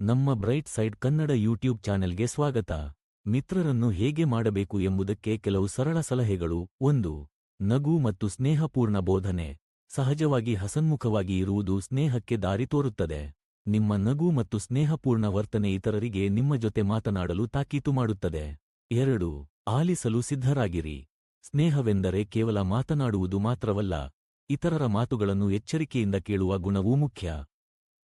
ನಮ್ಮ bright side Kannada YouTube ಚಾನೆಲ್ಗೆ ಸ್ವಾಗತ. ಮಿತ್ರರನ್ನು ಹೇಗೆ ಮಾಡಬೇಕು ಎಂಬುದಕ್ಕೆ ಕೆಲವು ಸರಳ ಸಲಹೆಗಳು. ಒಂದು, ನಗು ಮತ್ತು ಸ್ನೇಹಪೂರ್ಣ ಬೋಧನೆ. ಸಹಜವಾಗಿ ಹಸನ್ಮುಖವಾಗಿ ಇರುವುದು ಸ್ನೇಹಕ್ಕೆ ದಾರಿ ತೋರುತ್ತದೆ. ನಿಮ್ಮ ನಗು ಮತ್ತು ಸ್ನೇಹಪೂರ್ಣ ವರ್ತನೆ ಇತರರಿಗೆ ನಿಮ್ಮ ಜೊತೆ ಮಾತನಾಡಲು ತಾಕೀತು ಮಾಡುತ್ತದೆ. ಎರಡು, ಆಲಿಸಲು ಸಿದ್ಧರಾಗಿರಿ. ಸ್ನೇಹವೆಂದರೆ ಕೇವಲ ಮಾತನಾಡುವುದು ಮಾತ್ರವಲ್ಲ, ಇತರರ ಮಾತುಗಳನ್ನು ಎಚ್ಚರಿಕೆಯಿಂದ ಕೇಳುವ ಗುಣವೂ ಮುಖ್ಯ.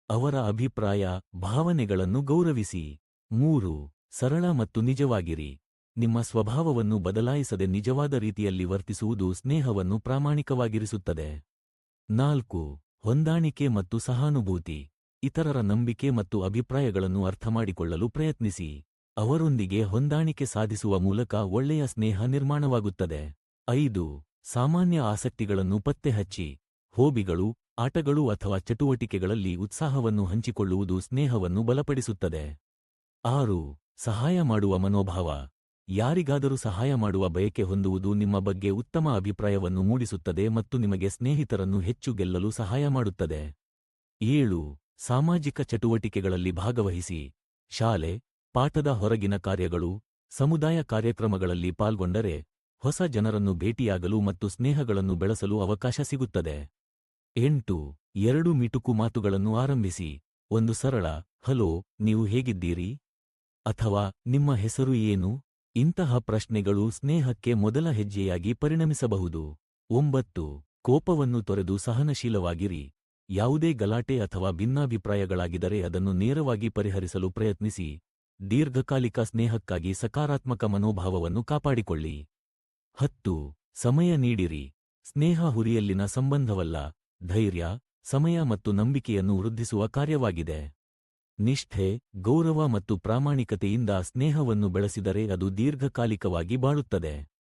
ಅವರ ಅಭಿಪ್ರಾಯ, ಭಾವನೆಗಳನ್ನು ಗೌರವಿಸಿ. ಮೂರು, ಸರಳ ಮತ್ತು ನಿಜವಾಗಿರಿ. ನಿಮ್ಮ ಸ್ವಭಾವವನ್ನು ಬದಲಾಯಿಸದೆ ನಿಜವಾದ ರೀತಿಯಲ್ಲಿ ವರ್ತಿಸುವುದು ಸ್ನೇಹವನ್ನು ಪ್ರಾಮಾಣಿಕವಾಗಿರಿಸುತ್ತದೆ. ನಾಲ್ಕು, ಹೊಂದಾಣಿಕೆ ಮತ್ತು ಸಹಾನುಭೂತಿ. ಇತರರ ನಂಬಿಕೆ ಮತ್ತು ಅಭಿಪ್ರಾಯಗಳನ್ನು ಅರ್ಥಮಾಡಿಕೊಳ್ಳಲು ಪ್ರಯತ್ನಿಸಿ. ಅವರೊಂದಿಗೆ ಹೊಂದಾಣಿಕೆ ಸಾಧಿಸುವ ಮೂಲಕ ಒಳ್ಳೆಯ ಸ್ನೇಹ ನಿರ್ಮಾಣವಾಗುತ್ತದೆ. ಐದು, ಸಾಮಾನ್ಯ ಆಸಕ್ತಿಗಳನ್ನು ಪತ್ತೆಹಚ್ಚಿ. ಹೋಬಿಗಳು ಆಟಗಳು ಅಥವಾ ಚಟುವಟಿಕೆಗಳಲ್ಲಿ ಉತ್ಸಾಹವನ್ನು ಹಂಚಿಕೊಳ್ಳುವುದು ಸ್ನೇಹವನ್ನು ಬಲಪಡಿಸುತ್ತದೆ. ಆರು, ಸಹಾಯ ಮಾಡುವ ಮನೋಭಾವ. ಯಾರಿಗಾದರೂ ಸಹಾಯ ಮಾಡುವ ಬಯಕೆ ಹೊಂದುವುದು ನಿಮ್ಮ ಬಗ್ಗೆ ಉತ್ತಮ ಅಭಿಪ್ರಾಯವನ್ನು ಮೂಡಿಸುತ್ತದೆ ಮತ್ತು ನಿಮಗೆ ಸ್ನೇಹಿತರನ್ನು ಹೆಚ್ಚು ಗೆಲ್ಲಲು ಸಹಾಯ ಮಾಡುತ್ತದೆ. ಏಳು, ಸಾಮಾಜಿಕ ಚಟುವಟಿಕೆಗಳಲ್ಲಿ ಭಾಗವಹಿಸಿ. ಶಾಲೆ, ಪಾಠದ ಹೊರಗಿನ ಕಾರ್ಯಗಳು, ಸಮುದಾಯ ಕಾರ್ಯಕ್ರಮಗಳಲ್ಲಿ ಪಾಲ್ಗೊಂಡರೆ ಹೊಸ ಜನರನ್ನು ಭೇಟಿಯಾಗಲು ಮತ್ತು ಸ್ನೇಹಗಳನ್ನು ಬೆಳೆಸಲು ಅವಕಾಶ ಸಿಗುತ್ತದೆ. ಎಂಟು, ಎರಡು ಮಿಟುಕು ಮಾತುಗಳನ್ನು ಆರಂಭಿಸಿ, ಒಂದು ಸರಳ, ಹಲೋ, ನೀವು ಹೇಗಿದ್ದೀರಿ? ಅಥವಾ ನಿಮ್ಮ ಹೆಸರು ಏನು? ಇಂತಹ ಪ್ರಶ್ನೆಗಳು ಸ್ನೇಹಕ್ಕೆ ಮೊದಲ ಹೆಜ್ಜೆಯಾಗಿ ಪರಿಣಮಿಸಬಹುದು. ಒಂಬತ್ತು, ಕೋಪವನ್ನು ತೊರೆದು ಸಹನಶೀಲವಾಗಿರಿ. ಯಾವುದೇ ಗಲಾಟೆ ಅಥವಾ ಭಿನ್ನಾಭಿಪ್ರಾಯಗಳಾಗಿದರೆ ಅದನ್ನು ನೇರವಾಗಿ ಪರಿಹರಿಸಲು ಪ್ರಯತ್ನಿಸಿ. ದೀರ್ಘಕಾಲಿಕ ಸ್ನೇಹಕ್ಕಾಗಿ ಸಕಾರಾತ್ಮಕ ಮನೋಭಾವವನ್ನು ಕಾಪಾಡಿಕೊಳ್ಳಿ. ಹತ್ತು, ಸಮಯ ನೀಡಿರಿ. ಸ್ನೇಹ ಹುರಿಯಲ್ಲಿನ ಸಂಬಂಧವಲ್ಲ. ಧೈರ್ಯ, ಸಮಯ ಮತ್ತು ನಂಬಿಕೆಯನ್ನು ವೃದ್ಧಿಸುವ ಕಾರ್ಯವಾಗಿದೆ. ನಿಷ್ಠೆ, ಗೌರವ ಮತ್ತು ಪ್ರಾಮಾಣಿಕತೆಯಿಂದ ಸ್ನೇಹವನ್ನು ಬೆಳೆಸಿದರೆ ಅದು ದೀರ್ಘಕಾಲಿಕವಾಗಿ ಬಾಳುತ್ತದೆ.